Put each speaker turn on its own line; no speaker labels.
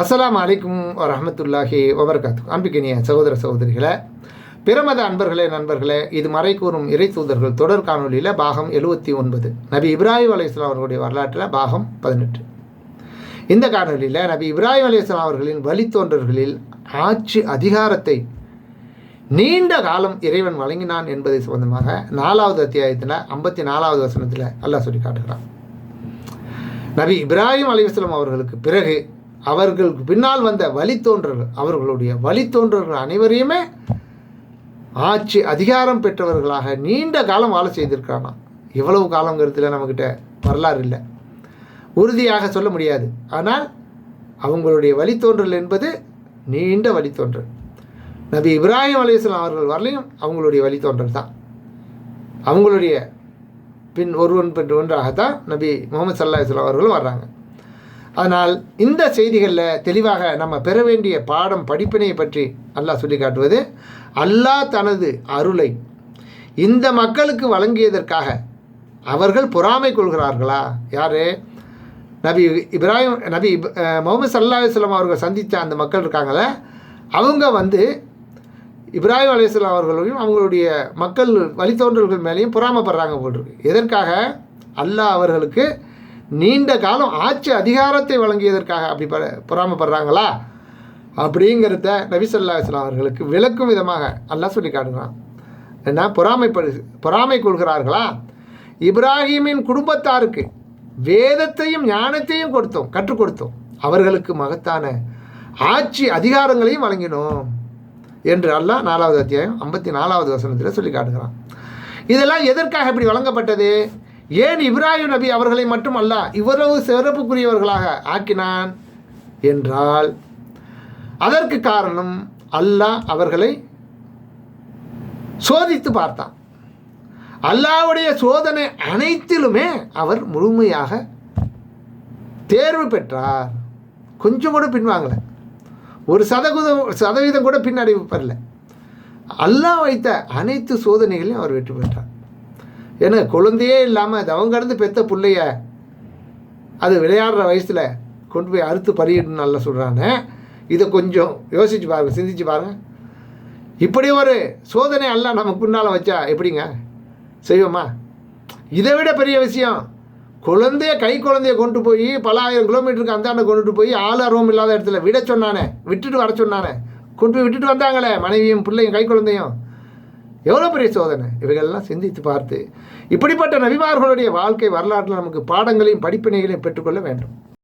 அஸ்லாம் அலைக்கும் வரமத்துல்லாஹி வபர்காத்து அம்பிக்கினிய சகோதர சகோதரிகளை பிரமத அன்பர்களே நண்பர்களே இது மறை கூறும் இறை தூதர்கள் தொடர் காணொலியில் பாகம் எழுபத்தி ஒன்பது. நபி இப்ராஹிம் அலையாம் அவர்களுடைய வரலாற்றில் பாகம் பதினெட்டு. இந்த காணொலியில் நபி இப்ராஹிம் அலையாம் அவர்களின் வழித்தோன்றர்களில் ஆட்சி அதிகாரத்தை நீண்ட காலம் இறைவன் வழங்கினான் என்பதை சம்பந்தமாக நாலாவது அத்தியாயத்தில் ஐம்பத்தி நாலாவது வசனத்தில் அல்லாஹ் சொல்லி காட்டுகிறான். நபி இப்ராஹிம் அலிவஸ்லம் அவர்களுக்கு பிறகு அவர்களுக்கு பின்னால் வந்த வழித்தோன்றர்கள் அவர்களுடைய வழித்தோன்றர்கள் அனைவரையுமே ஆட்சி அதிகாரம் பெற்றவர்களாக நீண்ட காலம் வாழ செய்திருக்கானா இவ்வளவு காலங்கிறதுல நம்மக்கிட்ட வரலாறு இல்லை. உறுதியாக சொல்ல முடியாது. ஆனால் அவங்களுடைய வழித்தோன்றல் என்பது நீண்ட வழித்தோன்றல். நபி இப்ராஹிம் அலிஸ்லாம் அவர்கள் வரலையும் அவங்களுடைய வழித்தோன்றல் தான். அவங்களுடைய பின் ஒருவன் பின் ஒன்றாகத்தான் நபி முகமது சல்லா இஸ்லாம் அவர்களும் வர்றாங்க. அதனால் இந்த செய்திகளில் தெளிவாக நம்ம பெற வேண்டிய பாடம் படிப்பினையை பற்றி அல்லாஹ் சொல்லி காட்டுவது அல்லாஹ் தனது அருளை இந்த மக்களுக்கு வழங்கியதற்காக அவர்கள் பொறாமை கொள்கிறார்களா? யார்? நபி இப்ராஹிம் நபி இப் முகமது சல்லா இஸ்லாம் அவர்கள் சந்தித்த அந்த மக்கள் இருக்காங்களே அவங்க வந்து இப்ராஹிம் அலிஸ்லாம் அவர்களையும் அவங்களுடைய மக்கள் வழித்தோன்றல்கள் மேலேயும் பொறாமப்படுறாங்க போட்டிருக்கு எதற்காக? அல்லாஹ் அவர்களுக்கு நீண்ட காலம் ஆட்சி அதிகாரத்தை வழங்கியதற்காக அப்படி ப பொறாமப்படுறாங்களா? அப்படிங்கிறத நபிசல்லா இஸ்லாம் அவர்களுக்கு விளக்கும் விதமாக அல்லாஹ் சொல்லி காட்டுகிறான். என்ன? பொறாமைப்படு பொறாமை கொள்கிறார்களா? இப்ராஹிமின் குடும்பத்தாருக்கு வேதத்தையும் ஞானத்தையும் கொடுத்தோம் கற்றுக் கொடுத்தோம். அவர்களுக்கு மகத்தான ஆட்சி அதிகாரங்களையும் வழங்கினோம் என்று அல்லாஹ் நாலாவது அத்தியாயம் ஐம்பத்தி நாலாவது வசனத்தில் சொல்லி காட்டுகிறான். இதெல்லாம் எதற்காக இப்படி வழங்கப்பட்டது? ஏன் இப்ராஹிம் நபி அவர்களை மட்டும் அல்ல இவ்வளவு சிறப்புக்குரியவர்களாக ஆக்கினான் என்றால் அதற்கு காரணம் அல்லாஹ் அவர்களை சோதித்து பார்த்தான். அல்லாவுடைய சோதனை அனைத்திலுமே அவர் முழுமையாக தேர்வு பெற்றார். கொஞ்சம் கூட பின்வாங்கலை. ஒரு சதவீதம் சதவீதம் கூட பின்னடைவு பெறல. அல்லாஹ் வைத்த அனைத்து சோதனைகளையும் அவர் வெற்றி பெற்றார். ஏன்னா குழந்தையே இல்லாமல் தவம் கடந்து பெத்த பிள்ளைய அது விளையாடுற வயசில் கொண்டு போய் அறுத்து பறியிடணும் நல்லா சொல்கிறாங்க இதை கொஞ்சம் யோசிச்சு பாருங்கள் சிந்திச்சு பாருங்கள் இப்படி ஒரு சோதனை எல்லாம் நமக்கு முன்னால் வச்சா எப்படிங்க? செய்வோமா? இதை விட பெரிய விஷயம் குழந்தைய கை குழந்தைய கொண்டு போய் பல ஆயிரம் கிலோமீட்டருக்கு அந்தாண்ட கொண்டுட்டு போய் ஆள் அருவம் இல்லாத இடத்துல விட சொன்னானே விட்டுட்டு வர சொன்னானே. கொண்டு போய் விட்டுட்டு வந்தாங்களே மனைவியும் பிள்ளையும் கை குழந்தையும். எவ்வளோ பெரிய சோதனை? இவைகளெல்லாம் சிந்தித்து பார்த்து. இப்படிப்பட்ட நபிமார்களுடைய வாழ்க்கை வரலாற்றில் நமக்கு பாடங்களையும் படிப்பினைகளையும் பெற்றுக்கொள்ள வேண்டும்.